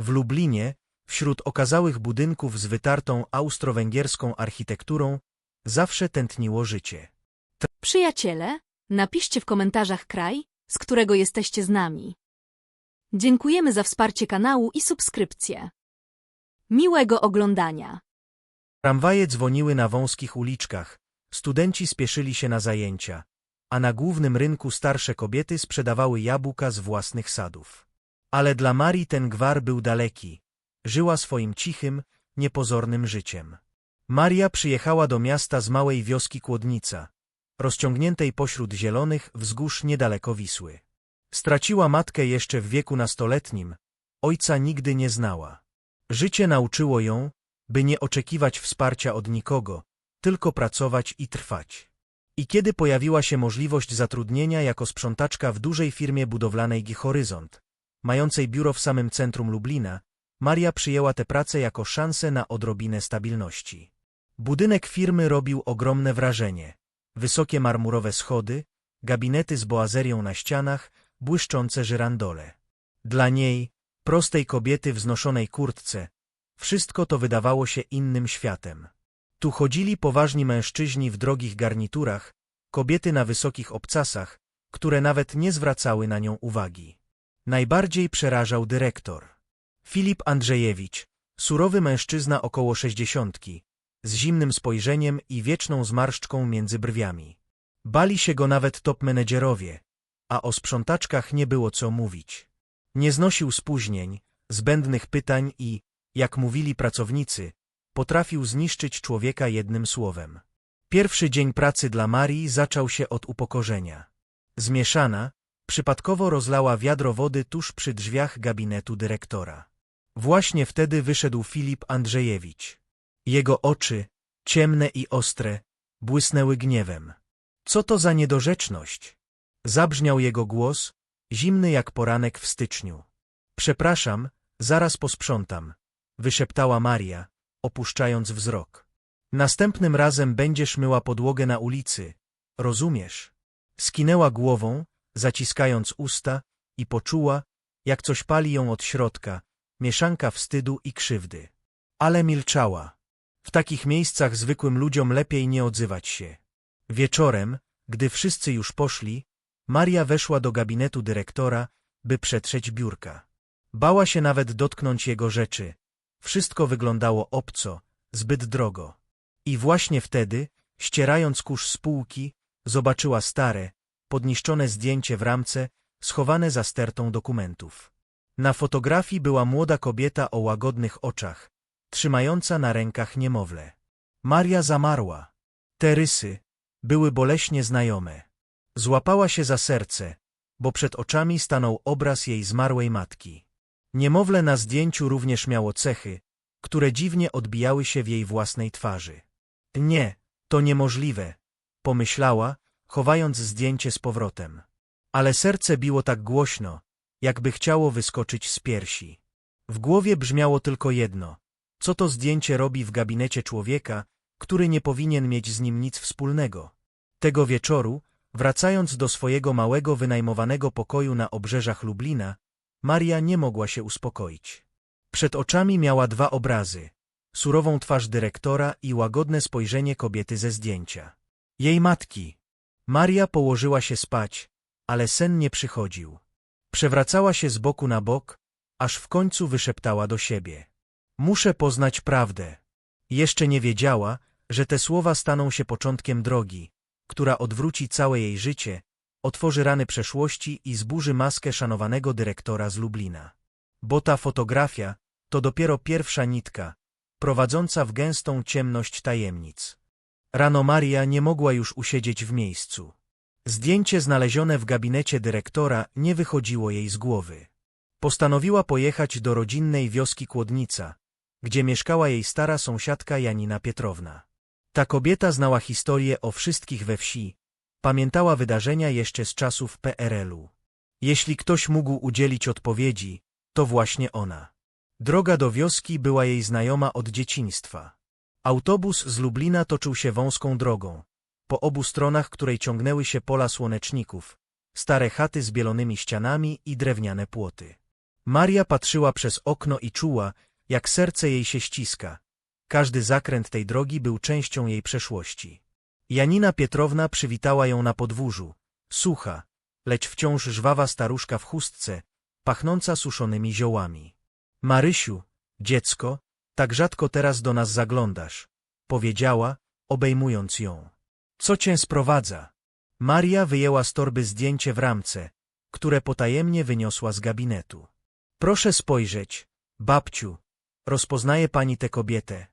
W Lublinie, wśród okazałych budynków z wytartą austro-węgierską architekturą, zawsze tętniło życie. Przyjaciele, napiszcie w komentarzach kraj, z którego jesteście z nami. Dziękujemy za wsparcie kanału i subskrypcję. Miłego oglądania. Tramwaje dzwoniły na wąskich uliczkach, studenci spieszyli się na zajęcia, a na głównym rynku starsze kobiety sprzedawały jabłka z własnych sadów. Ale dla Marii ten gwar był daleki. Żyła swoim cichym, niepozornym życiem. Maria przyjechała do miasta z małej wioski Kłodnica, rozciągniętej pośród zielonych wzgórz niedaleko Wisły. Straciła matkę jeszcze w wieku nastoletnim, ojca nigdy nie znała. Życie nauczyło ją, by nie oczekiwać wsparcia od nikogo, tylko pracować i trwać. I kiedy pojawiła się możliwość zatrudnienia jako sprzątaczka w dużej firmie budowlanej G Horyzont, mającej biuro w samym centrum Lublina, Maria przyjęła tę pracę jako szansę na odrobinę stabilności. Budynek firmy robił ogromne wrażenie. Wysokie marmurowe schody, gabinety z boazerią na ścianach, błyszczące żyrandole. Dla niej, prostej kobiety w znoszonej kurtce, wszystko to wydawało się innym światem. Tu chodzili poważni mężczyźni w drogich garniturach, kobiety na wysokich obcasach, które nawet nie zwracały na nią uwagi. Najbardziej przerażał dyrektor. Filip Andrzejewicz, surowy mężczyzna około sześćdziesiątki, z zimnym spojrzeniem i wieczną zmarszczką między brwiami. Bali się go nawet top menedżerowie, a o sprzątaczkach nie było co mówić. Nie znosił spóźnień, zbędnych pytań i, jak mówili pracownicy, potrafił zniszczyć człowieka jednym słowem. Pierwszy dzień pracy dla Marii zaczął się od upokorzenia. Zmieszana, przypadkowo rozlała wiadro wody tuż przy drzwiach gabinetu dyrektora. Właśnie wtedy wyszedł Filip Andrzejewicz. Jego oczy, ciemne i ostre, błysnęły gniewem. Co to za niedorzeczność? Zabrzmiał jego głos, zimny jak poranek w styczniu. Przepraszam, zaraz posprzątam, wyszeptała Maria, opuszczając wzrok. Następnym razem będziesz myła podłogę na ulicy, rozumiesz? Skinęła głową, zaciskając usta i poczuła, jak coś pali ją od środka, mieszanka wstydu i krzywdy. Ale milczała. W takich miejscach zwykłym ludziom lepiej nie odzywać się. Wieczorem, gdy wszyscy już poszli, Maria weszła do gabinetu dyrektora, by przetrzeć biurka. Bała się nawet dotknąć jego rzeczy. Wszystko wyglądało obco, zbyt drogo. I właśnie wtedy, ścierając kurz z półki, zobaczyła stare, podniszczone zdjęcie w ramce, schowane za stertą dokumentów. Na fotografii była młoda kobieta o łagodnych oczach, trzymająca na rękach niemowlę. Maria zamarła. Te rysy były boleśnie znajome. Złapała się za serce, bo przed oczami stanął obraz jej zmarłej matki. Niemowlę na zdjęciu również miało cechy, które dziwnie odbijały się w jej własnej twarzy. Nie, to niemożliwe, pomyślała, chowając zdjęcie z powrotem. Ale serce biło tak głośno, jakby chciało wyskoczyć z piersi. W głowie brzmiało tylko jedno. Co to zdjęcie robi w gabinecie człowieka, który nie powinien mieć z nim nic wspólnego? Tego wieczoru, wracając do swojego małego wynajmowanego pokoju na obrzeżach Lublina, Maria nie mogła się uspokoić. Przed oczami miała dwa obrazy. Surową twarz dyrektora i łagodne spojrzenie kobiety ze zdjęcia. Jej matki. Maria położyła się spać, ale sen nie przychodził. Przewracała się z boku na bok, aż w końcu wyszeptała do siebie. Muszę poznać prawdę. Jeszcze nie wiedziała, że te słowa staną się początkiem drogi, która odwróci całe jej życie, otworzy rany przeszłości i zburzy maskę szanowanego dyrektora z Lublina. Bo ta fotografia to dopiero pierwsza nitka, prowadząca w gęstą ciemność tajemnic. Rano Maria nie mogła już usiedzieć w miejscu. Zdjęcie znalezione w gabinecie dyrektora nie wychodziło jej z głowy. Postanowiła pojechać do rodzinnej wioski Kłodnica, gdzie mieszkała jej stara sąsiadka Janina Pietrowna. Ta kobieta znała historię o wszystkich we wsi, pamiętała wydarzenia jeszcze z czasów PRL-u. Jeśli ktoś mógł udzielić odpowiedzi, to właśnie ona. Droga do wioski była jej znajoma od dzieciństwa. Autobus z Lublina toczył się wąską drogą, po obu stronach której ciągnęły się pola słoneczników, stare chaty z bielonymi ścianami i drewniane płoty. Maria patrzyła przez okno i czuła, jak serce jej się ściska. Każdy zakręt tej drogi był częścią jej przeszłości. Janina Pietrowna przywitała ją na podwórzu. Sucha, lecz wciąż żwawa staruszka w chustce, pachnąca suszonymi ziołami. Marysiu, dziecko, tak rzadko teraz do nas zaglądasz, powiedziała, obejmując ją. Co cię sprowadza? Maria wyjęła z torby zdjęcie w ramce, które potajemnie wyniosła z gabinetu. Proszę spojrzeć, babciu, rozpoznaje pani tę kobietę.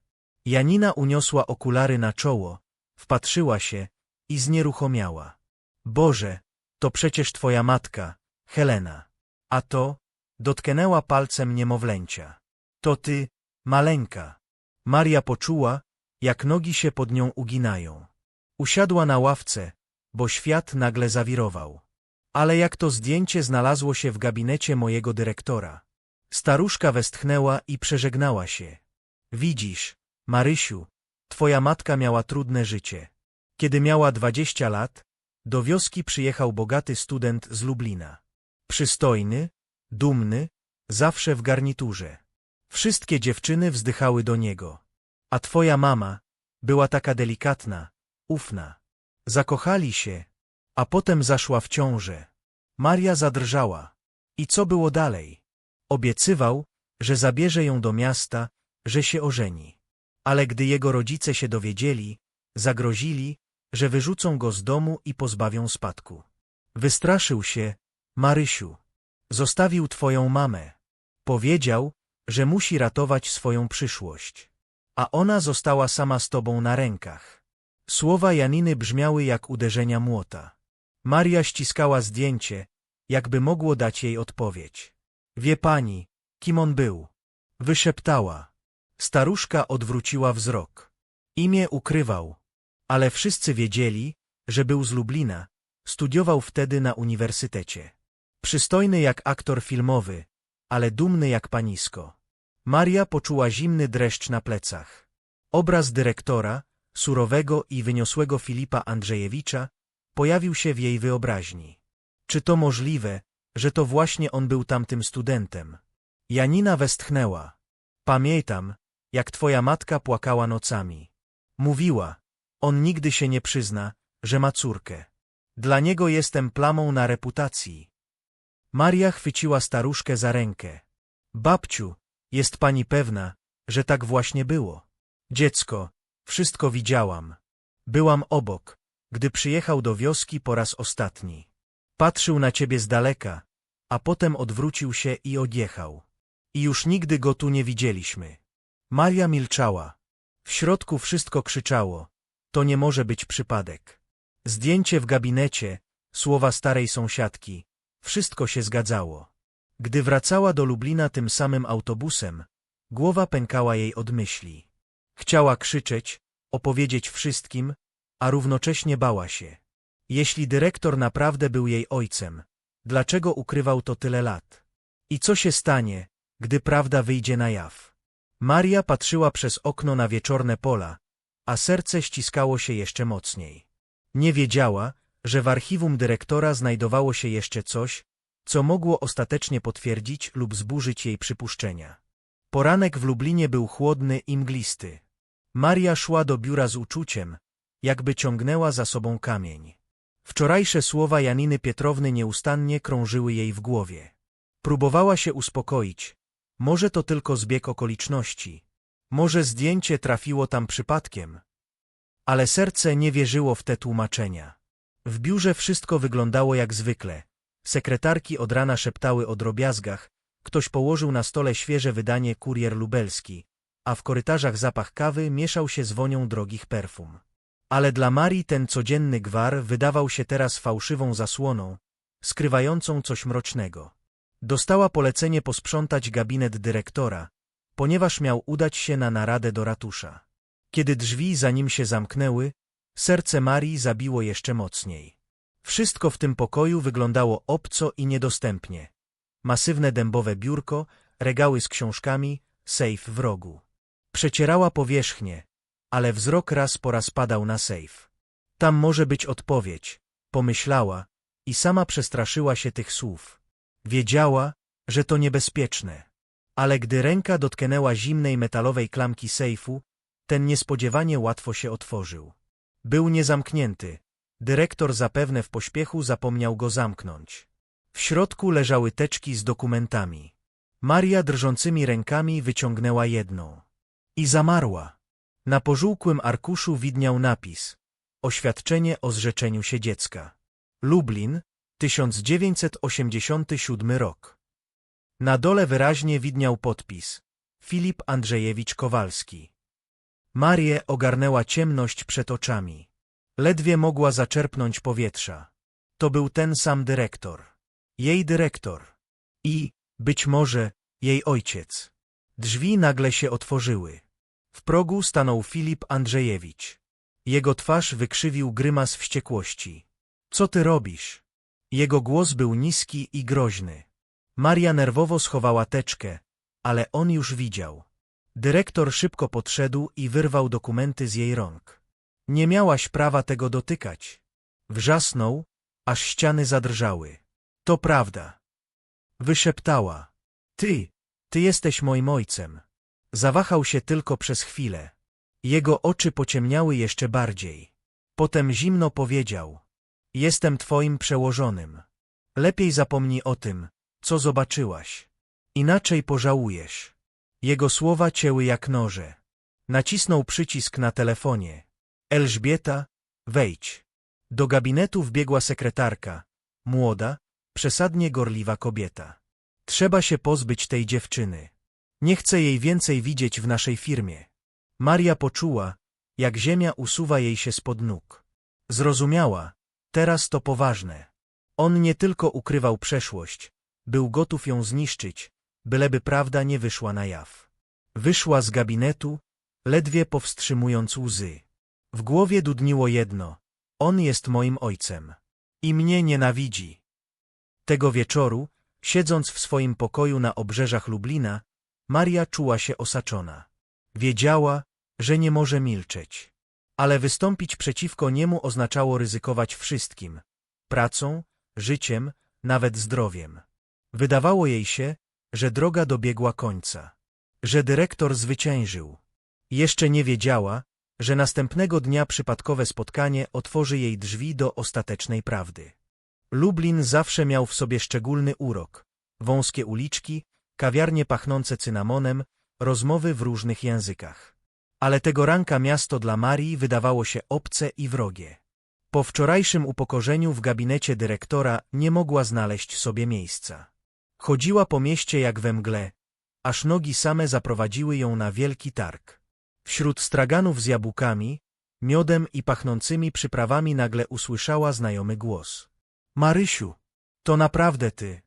Janina uniosła okulary na czoło, wpatrzyła się i znieruchomiała. Boże, to przecież twoja matka, Helena. A to, dotknęła palcem niemowlęcia. To ty, maleńka. Maria poczuła, jak nogi się pod nią uginają. Usiadła na ławce, bo świat nagle zawirował. Ale jak to zdjęcie znalazło się w gabinecie mojego dyrektora. Staruszka westchnęła i przeżegnała się. Widzisz, Marysiu, twoja matka miała trudne życie. Kiedy miała dwadzieścia lat, do wioski przyjechał bogaty student z Lublina. Przystojny, dumny, zawsze w garniturze. Wszystkie dziewczyny wzdychały do niego. A twoja mama była taka delikatna, ufna. Zakochali się, a potem zaszła w ciążę. Maria zadrżała. I co było dalej? Obiecywał, że zabierze ją do miasta, że się ożeni. Ale gdy jego rodzice się dowiedzieli, zagrozili, że wyrzucą go z domu i pozbawią spadku. Wystraszył się, Marysiu. Zostawił twoją mamę. Powiedział, że musi ratować swoją przyszłość. A ona została sama z tobą na rękach. Słowa Janiny brzmiały jak uderzenia młota. Maria ściskała zdjęcie, jakby mogło dać jej odpowiedź. Wie pani, kim on był? Wyszeptała. Staruszka odwróciła wzrok. Imię ukrywał, ale wszyscy wiedzieli, że był z Lublina, studiował wtedy na uniwersytecie. Przystojny jak aktor filmowy, ale dumny jak panisko. Maria poczuła zimny dreszcz na plecach. Obraz dyrektora, surowego i wyniosłego Filipa Andrzejewicza, pojawił się w jej wyobraźni. Czy to możliwe, że to właśnie on był tamtym studentem? Janina westchnęła. Pamiętam, jak twoja matka płakała nocami. Mówiła, on nigdy się nie przyzna, że ma córkę. Dla niego jestem plamą na reputacji. Maria chwyciła staruszkę za rękę. Babciu, jest pani pewna, że tak właśnie było? Dziecko, wszystko widziałam. Byłam obok, gdy przyjechał do wioski po raz ostatni. Patrzył na ciebie z daleka, a potem odwrócił się i odjechał. I już nigdy go tu nie widzieliśmy. Maria milczała. W środku wszystko krzyczało. To nie może być przypadek. Zdjęcie w gabinecie, słowa starej sąsiadki. Wszystko się zgadzało. Gdy wracała do Lublina tym samym autobusem, głowa pękała jej od myśli. Chciała krzyczeć, opowiedzieć wszystkim, a równocześnie bała się. Jeśli dyrektor naprawdę był jej ojcem, dlaczego ukrywał to tyle lat? I co się stanie, gdy prawda wyjdzie na jaw? Maria patrzyła przez okno na wieczorne pola, a serce ściskało się jeszcze mocniej. Nie wiedziała, że w archiwum dyrektora znajdowało się jeszcze coś, co mogło ostatecznie potwierdzić lub zburzyć jej przypuszczenia. Poranek w Lublinie był chłodny i mglisty. Maria szła do biura z uczuciem, jakby ciągnęła za sobą kamień. Wczorajsze słowa Janiny Pietrowny nieustannie krążyły jej w głowie. Próbowała się uspokoić. Może to tylko zbieg okoliczności. Może zdjęcie trafiło tam przypadkiem. Ale serce nie wierzyło w te tłumaczenia. W biurze wszystko wyglądało jak zwykle. Sekretarki od rana szeptały o drobiazgach, ktoś położył na stole świeże wydanie Kurier Lubelski, a w korytarzach zapach kawy mieszał się z wonią drogich perfum. Ale dla Marii ten codzienny gwar wydawał się teraz fałszywą zasłoną, skrywającą coś mrocznego. Dostała polecenie posprzątać gabinet dyrektora, ponieważ miał udać się na naradę do ratusza. Kiedy drzwi za nim się zamknęły, serce Marii zabiło jeszcze mocniej. Wszystko w tym pokoju wyglądało obco i niedostępnie. Masywne dębowe biurko, regały z książkami, sejf w rogu. Przecierała powierzchnię, ale wzrok raz po raz padał na sejf. Tam może być odpowiedź, pomyślała i sama przestraszyła się tych słów. Wiedziała, że to niebezpieczne. Ale gdy ręka dotknęła zimnej metalowej klamki sejfu, ten niespodziewanie łatwo się otworzył. Był niezamknięty. Dyrektor zapewne w pośpiechu zapomniał go zamknąć. W środku leżały teczki z dokumentami. Maria drżącymi rękami wyciągnęła jedną. I zamarła. Na pożółkłym arkuszu widniał napis. Oświadczenie o zrzeczeniu się dziecka. Lublin, 1987 rok. Na dole wyraźnie widniał podpis. Filip Andrzejewicz Kowalski. Marię ogarnęła ciemność przed oczami. Ledwie mogła zaczerpnąć powietrza. To był ten sam dyrektor. Jej dyrektor. I, być może, jej ojciec. Drzwi nagle się otworzyły. W progu stanął Filip Andrzejewicz. Jego twarz wykrzywił grymas wściekłości. Co ty robisz? Jego głos był niski i groźny. Maria nerwowo schowała teczkę, ale on już widział. Dyrektor szybko podszedł i wyrwał dokumenty z jej rąk. Nie miałaś prawa tego dotykać. Wrzasnął, aż ściany zadrżały. To prawda. Wyszeptała. Ty, ty jesteś moim ojcem. Zawahał się tylko przez chwilę. Jego oczy pociemniały jeszcze bardziej. Potem zimno powiedział. Jestem twoim przełożonym. Lepiej zapomnij o tym, co zobaczyłaś. Inaczej pożałujesz. Jego słowa cięły jak noże. Nacisnął przycisk na telefonie. Elżbieta, wejdź. Do gabinetu wbiegła sekretarka. Młoda, przesadnie gorliwa kobieta. Trzeba się pozbyć tej dziewczyny. Nie chcę jej więcej widzieć w naszej firmie. Maria poczuła, jak ziemia usuwa jej się spod nóg. Zrozumiała, teraz to poważne. On nie tylko ukrywał przeszłość, był gotów ją zniszczyć, byleby prawda nie wyszła na jaw. Wyszła z gabinetu, ledwie powstrzymując łzy. W głowie dudniło jedno. On jest moim ojcem. I mnie nienawidzi. Tego wieczoru, siedząc w swoim pokoju na obrzeżach Lublina, Maria czuła się osaczona. Wiedziała, że nie może milczeć. Ale wystąpić przeciwko niemu oznaczało ryzykować wszystkim. Pracą, życiem, nawet zdrowiem. Wydawało jej się, że droga dobiegła końca. Że dyrektor zwyciężył. Jeszcze nie wiedziała, że następnego dnia przypadkowe spotkanie otworzy jej drzwi do ostatecznej prawdy. Lublin zawsze miał w sobie szczególny urok. Wąskie uliczki, kawiarnie pachnące cynamonem, rozmowy w różnych językach. Ale tego ranka miasto dla Marii wydawało się obce i wrogie. Po wczorajszym upokorzeniu w gabinecie dyrektora nie mogła znaleźć sobie miejsca. Chodziła po mieście jak we mgle, aż nogi same zaprowadziły ją na wielki targ. Wśród straganów z jabłkami, miodem i pachnącymi przyprawami nagle usłyszała znajomy głos. Marysiu, to naprawdę ty.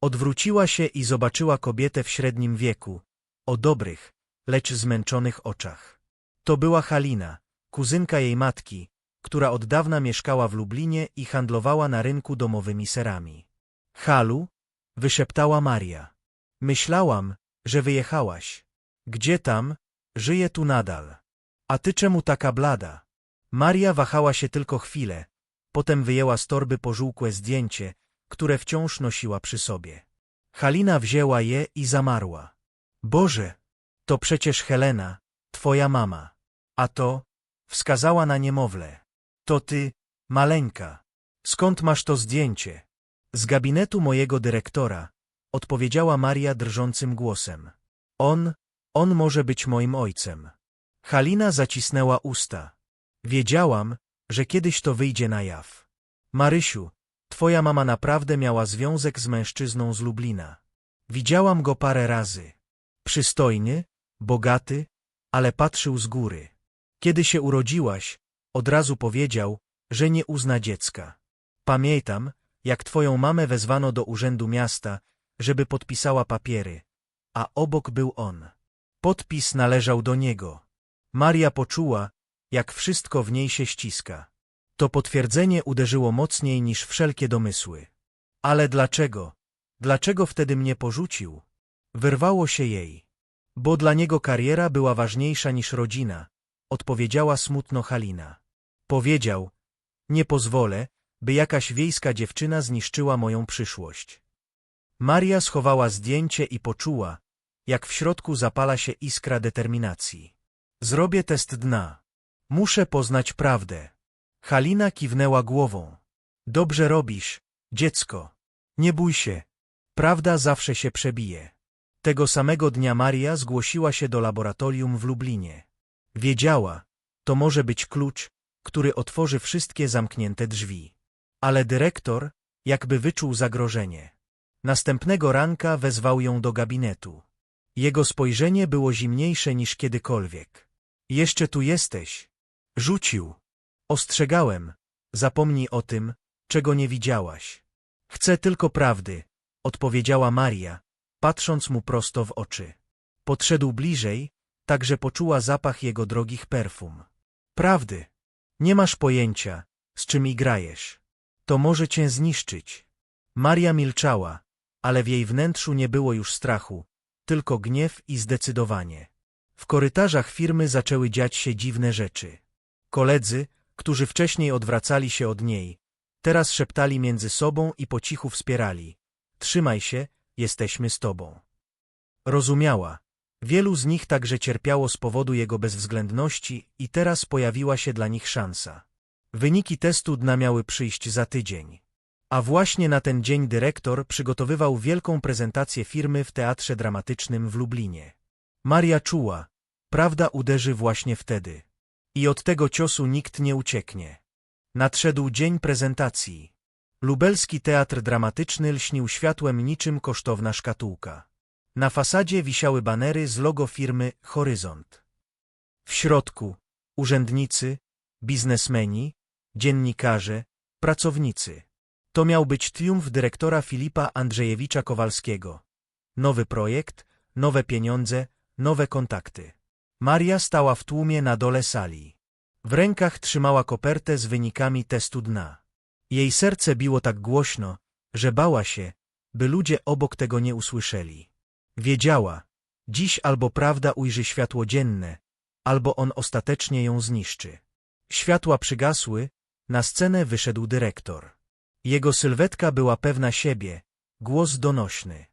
Odwróciła się i zobaczyła kobietę w średnim wieku, o dobrych, lecz zmęczonych oczach. To była Halina, kuzynka jej matki, która od dawna mieszkała w Lublinie i handlowała na rynku domowymi serami. Halu, wyszeptała Maria. Myślałam, że wyjechałaś. Gdzie tam? Żyję tu nadal. A ty czemu taka blada? Maria wahała się tylko chwilę, potem wyjęła z torby pożółkłe zdjęcie, które wciąż nosiła przy sobie. Halina wzięła je i zamarła. Boże, to przecież Helena, twoja mama. A to, wskazała na niemowlę. To ty, maleńka. Skąd masz to zdjęcie? Z gabinetu mojego dyrektora, odpowiedziała Maria drżącym głosem. On, on może być moim ojcem. Halina zacisnęła usta. Wiedziałam, że kiedyś to wyjdzie na jaw. Marysiu, twoja mama naprawdę miała związek z mężczyzną z Lublina. Widziałam go parę razy. Przystojny, bogaty, ale patrzył z góry. Kiedy się urodziłaś, od razu powiedział, że nie uzna dziecka. Pamiętam, jak twoją mamę wezwano do urzędu miasta, żeby podpisała papiery, a obok był on. Podpis należał do niego. Maria poczuła, jak wszystko w niej się ściska. To potwierdzenie uderzyło mocniej niż wszelkie domysły. Ale dlaczego? Dlaczego wtedy mnie porzucił? Wyrwało się jej. Bo dla niego kariera była ważniejsza niż rodzina, odpowiedziała smutno Halina. Powiedział, nie pozwolę, by jakaś wiejska dziewczyna zniszczyła moją przyszłość. Maria schowała zdjęcie i poczuła, jak w środku zapala się iskra determinacji. Zrobię test dna. Muszę poznać prawdę. Halina kiwnęła głową. Dobrze robisz, dziecko. Nie bój się. Prawda zawsze się przebije. Tego samego dnia Maria zgłosiła się do laboratorium w Lublinie. Wiedziała, to może być klucz, który otworzy wszystkie zamknięte drzwi. Ale dyrektor jakby wyczuł zagrożenie. Następnego ranka wezwał ją do gabinetu. Jego spojrzenie było zimniejsze niż kiedykolwiek. Jeszcze tu jesteś. Rzucił. Ostrzegałem. Zapomnij o tym, czego nie widziałaś. Chcę tylko prawdy, odpowiedziała Maria, patrząc mu prosto w oczy. Podszedł bliżej, tak że poczuła zapach jego drogich perfum. Prawdy. Nie masz pojęcia, z czym igrajesz. To może cię zniszczyć. Maria milczała, ale w jej wnętrzu nie było już strachu, tylko gniew i zdecydowanie. W korytarzach firmy zaczęły dziać się dziwne rzeczy. Koledzy, którzy wcześniej odwracali się od niej, teraz szeptali między sobą i po cichu wspierali. Trzymaj się, jesteśmy z tobą. Rozumiała. Wielu z nich także cierpiało z powodu jego bezwzględności i teraz pojawiła się dla nich szansa. Wyniki testu dna miały przyjść za tydzień. A właśnie na ten dzień dyrektor przygotowywał wielką prezentację firmy w Teatrze Dramatycznym w Lublinie. Maria czuła, prawda uderzy właśnie wtedy. I od tego ciosu nikt nie ucieknie. Nadszedł dzień prezentacji. Lubelski Teatr Dramatyczny lśnił światłem niczym kosztowna szkatułka. Na fasadzie wisiały banery z logo firmy Horyzont. W środku urzędnicy, biznesmeni, dziennikarze, pracownicy. To miał być triumf dyrektora Filipa Andrzejewicza Kowalskiego. Nowy projekt, nowe pieniądze, nowe kontakty. Maria stała w tłumie na dole sali. W rękach trzymała kopertę z wynikami testu dna. Jej serce biło tak głośno, że bała się, by ludzie obok tego nie usłyszeli. Wiedziała, dziś albo prawda ujrzy światło dzienne, albo on ostatecznie ją zniszczy. Światła przygasły, na scenę wyszedł dyrektor. Jego sylwetka była pewna siebie, głos donośny.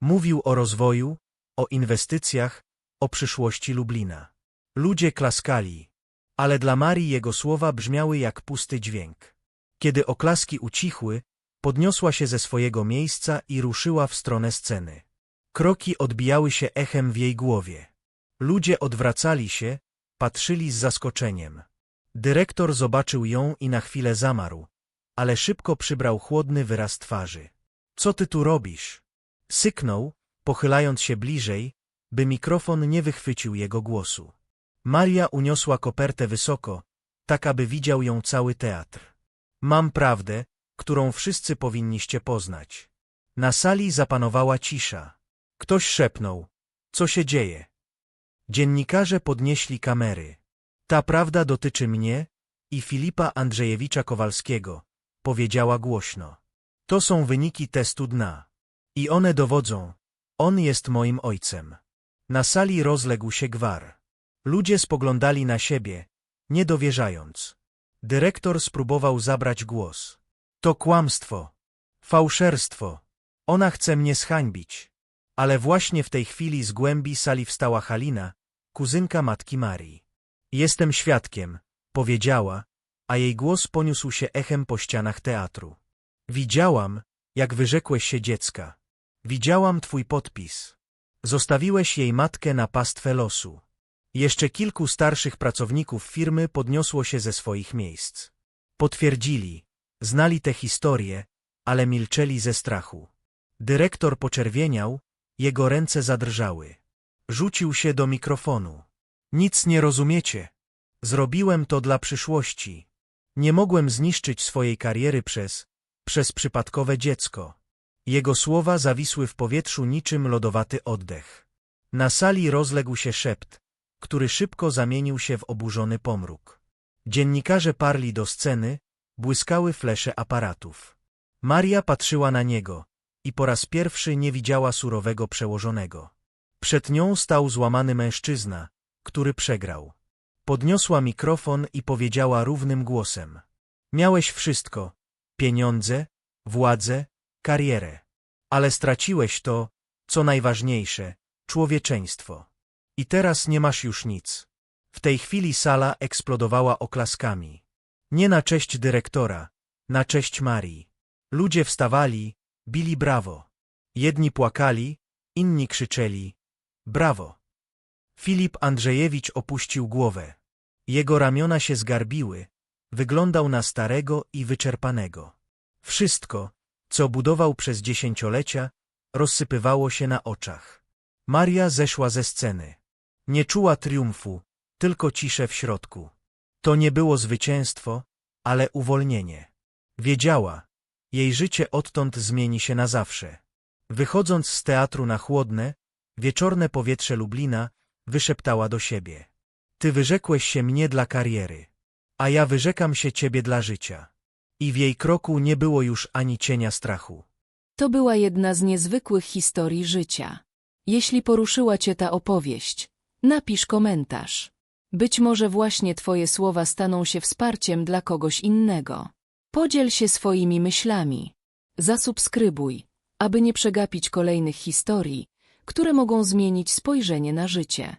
Mówił o rozwoju, o inwestycjach, o przyszłości Lublina. Ludzie klaskali, ale dla Marii jego słowa brzmiały jak pusty dźwięk. Kiedy oklaski ucichły, podniosła się ze swojego miejsca i ruszyła w stronę sceny. Kroki odbijały się echem w jej głowie. Ludzie odwracali się, patrzyli z zaskoczeniem. Dyrektor zobaczył ją i na chwilę zamarł, ale szybko przybrał chłodny wyraz twarzy. Co ty tu robisz? Syknął, pochylając się bliżej, by mikrofon nie wychwycił jego głosu. Maria uniosła kopertę wysoko, tak aby widział ją cały teatr. Mam prawdę, którą wszyscy powinniście poznać. Na sali zapanowała cisza. Ktoś szepnął. Co się dzieje? Dziennikarze podnieśli kamery. Ta prawda dotyczy mnie i Filipa Andrzejewicza Kowalskiego, powiedziała głośno. To są wyniki testu dna. I one dowodzą. On jest moim ojcem. Na sali rozległ się gwar. Ludzie spoglądali na siebie, nie dowierzając. Dyrektor spróbował zabrać głos. To kłamstwo. Fałszerstwo. Ona chce mnie zhańbić. Ale właśnie w tej chwili z głębi sali wstała Halina, kuzynka matki Marii. Jestem świadkiem, powiedziała, a jej głos poniósł się echem po ścianach teatru. Widziałam, jak wyrzekłeś się dziecka. Widziałam twój podpis. Zostawiłeś jej matkę na pastwę losu. Jeszcze kilku starszych pracowników firmy podniosło się ze swoich miejsc. Potwierdzili, znali tę historię, ale milczeli ze strachu. Dyrektor poczerwieniał, jego ręce zadrżały. Rzucił się do mikrofonu. Nic nie rozumiecie. Zrobiłem to dla przyszłości. Nie mogłem zniszczyć swojej kariery przez, przez przypadkowe dziecko. Jego słowa zawisły w powietrzu niczym lodowaty oddech. Na sali rozległ się szept, który szybko zamienił się w oburzony pomruk. Dziennikarze parli do sceny, błyskały flesze aparatów. Maria patrzyła na niego i po raz pierwszy nie widziała surowego przełożonego. Przed nią stał złamany mężczyzna, który przegrał. Podniosła mikrofon i powiedziała równym głosem. Miałeś wszystko. Pieniądze, władzę, karierę. Ale straciłeś to, co najważniejsze, człowieczeństwo. I teraz nie masz już nic. W tej chwili sala eksplodowała oklaskami. Nie na cześć dyrektora, na cześć Marii. Ludzie wstawali, bili brawo. Jedni płakali, inni krzyczeli brawo. Filip Andrzejewicz opuścił głowę. Jego ramiona się zgarbiły, wyglądał na starego i wyczerpanego. Wszystko, co budował przez dziesięciolecia, rozsypywało się na oczach. Maria zeszła ze sceny. Nie czuła triumfu, tylko ciszę w środku. To nie było zwycięstwo, ale uwolnienie. Wiedziała, jej życie odtąd zmieni się na zawsze. Wychodząc z teatru na chłodne, wieczorne powietrze Lublina, wyszeptała do siebie. Ty wyrzekłeś się mnie dla kariery, a ja wyrzekam się ciebie dla życia. I w jej kroku nie było już ani cienia strachu. To była jedna z niezwykłych historii życia. Jeśli poruszyła Cię ta opowieść, napisz komentarz. Być może właśnie Twoje słowa staną się wsparciem dla kogoś innego. Podziel się swoimi myślami. Zasubskrybuj, aby nie przegapić kolejnych historii, które mogą zmienić spojrzenie na życie.